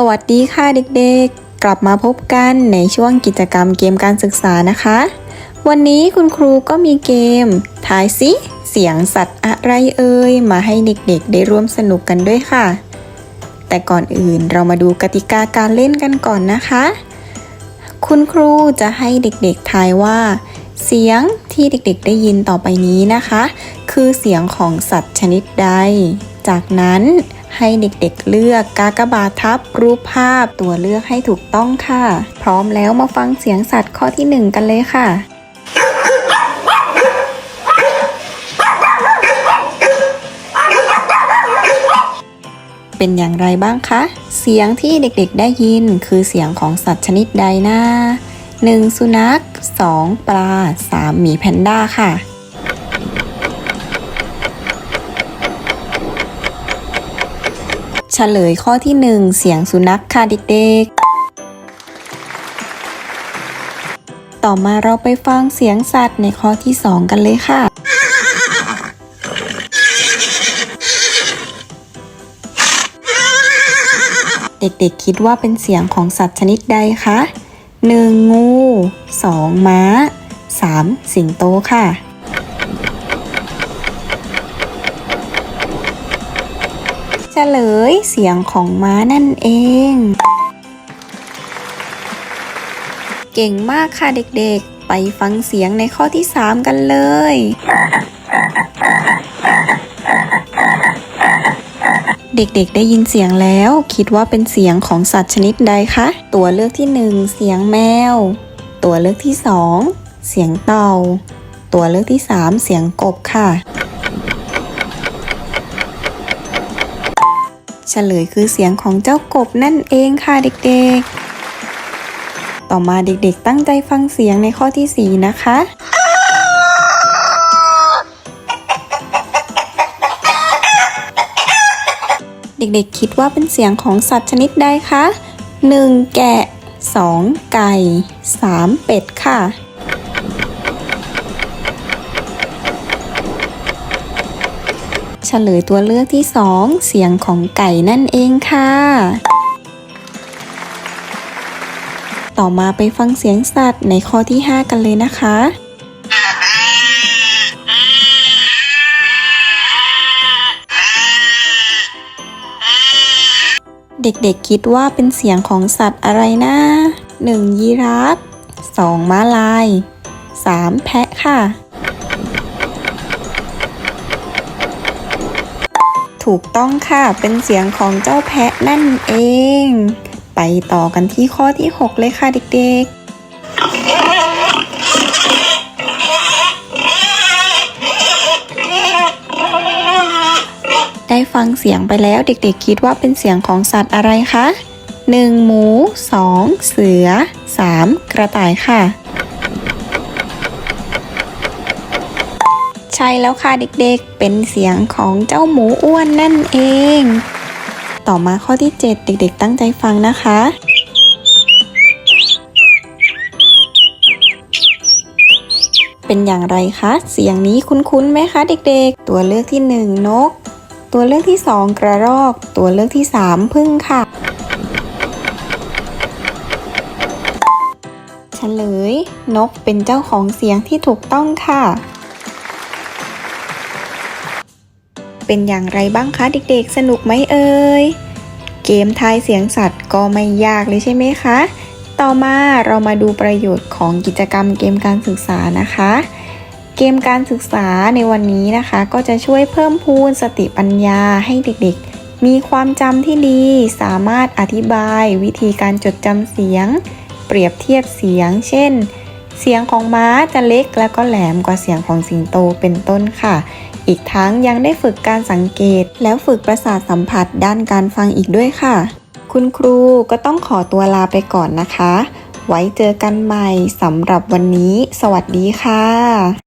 สวัสดีค่ะเด็กๆ กลับมาพบกันในช่วงกิจกรรมเกมการศึกษานะคะ วันนี้คุณครูก็มีเกมทายสิเสียงสัตว์อะไรเอ่ยมาให้เด็กๆ ได้ร่วมสนุกกันด้วยค่ะ แต่ก่อนอื่นเรามาดูกติกาการเล่นกันก่อนนะคะ คุณครูจะให้เด็กๆทายว่า เสียงที่เด็กๆ ได้ยินต่อไปนี้นะคะ คือเสียงของสัตว์ชนิดใด จากนั้น ให้เด็กๆเลือกกากบาททับรูปภาพตัวเลือกให้ถูกต้องค่ะ พร้อมแล้วมาฟังเสียงสัตว์ข้อที่หนึ่งกันเลยค่ะเป็นอย่างไรบ้างคะ เสียงที่เด็กๆได้ยินคือเสียงของสัตว์ชนิดใดนะหนึ่งสุนัข 2 ปลา 3 หมีแพนด้าค่ะ เฉลยข้อที่ 1 เสียงสุนัขค่ะเด็กๆ ต่อมาเราไปฟังเสียงสัตว์ในข้อที่ 2 กันเลยค่ะ เด็กๆคิดว่าเป็นเสียงของสัตว์ชนิดใดคะ 1. งู 2. ม้า 3. สิงโตค่ะ ฉลยเสียงของม้านั่นเอง เก่งมากค่ะเด็กๆ ไปฟังเสียงในข้อที่ 3 กันเลยเด็กๆ ได้ยินเสียงแล้ว คิดว่าเป็นเสียงของสัตว์ชนิดใดคะ ตัวเลือกที่ 1 เสียงแมว ตัวเลือกที่ 2 เสียงเต่า ตัวเลือกที่ 3 เสียงกบค่ะ เฉลยคือเสียงของเจ้ากบนั่นเองค่ะเด็กๆ ต่อมาเด็กๆตั้งใจฟังเสียงในข้อที่ 4 นะคะเด็กๆ คิดว่าเป็นเสียงของสัตว์ชนิดใดคะ 1. แกะ 2. ไก่ 3. เป็ดค่ะ เฉลยตัวเลือกที่ 2 เสียงของไก่นั่นเองค่ะ ต่อมาไปฟังเสียงสัตว์ในข้อที่ 5 กันเลยนะคะเด็กๆคิดว่าเป็นเสียงของสัตว์อะไรนะ 1. ยีราฟ 2. ม้าลาย 3. แพะค่ะ ถูกต้องค่ะ เป็นเสียงของเจ้าแพะนั่นเอง ไปต่อกันที่ข้อที่ 6 เลยค่ะเด็กๆ ได้ฟังเสียงไปแล้วเด็กๆคิดว่าเป็นเสียงของสัตว์อะไรคะ 1. หมู 2. เสือ 3. กระต่ายค่ะ ใช่แล้วค่ะเด็กๆ เป็นเสียงของเจ้าหมูอ้วนนั่นเอง ต่อมาข้อที่ 7 เด็กๆ ตั้งใจฟังนะคะ เป็นอย่างไรคะ เสียงนี้คุ้นๆไหมคะเด็กๆ ตัวเลือกที่ 1 นก ตัวเลือกที่ 2 กระรอก ตัวเลือกที่ 3 พึ่งค่ะเฉลย นกเป็นเจ้าของเสียงที่ถูกต้องค่ะ เป็นอย่างไรบ้างคะเด็กๆ สนุกไหมเอ่ย เกมทายเสียงสัตว์ก็ไม่ยากเลยใช่ไหมคะ ต่อมาเรามาดูประโยชน์ของกิจกรรมเกมการศึกษานะคะ เกมการศึกษาในวันนี้นะคะ ก็จะช่วยเพิ่มพูนสติปัญญาให้เด็กๆ มีความจำที่ดี สามารถอธิบายวิธีการจดจำเสียง เปรียบเทียบเสียง เช่นเสียงของม้าจะเล็กและก็แหลมกว่าเสียงของสิงโตเป็นต้นค่ะ อีกทั้งยังได้ฝึกการสังเกต แล้วฝึกประสาทสัมผัสด้านการฟังอีกด้วยค่ะ คุณครูก็ต้องขอตัวลาไปก่อนนะคะ ไว้เจอกันใหม่สำหรับวันนี้ สวัสดีค่ะ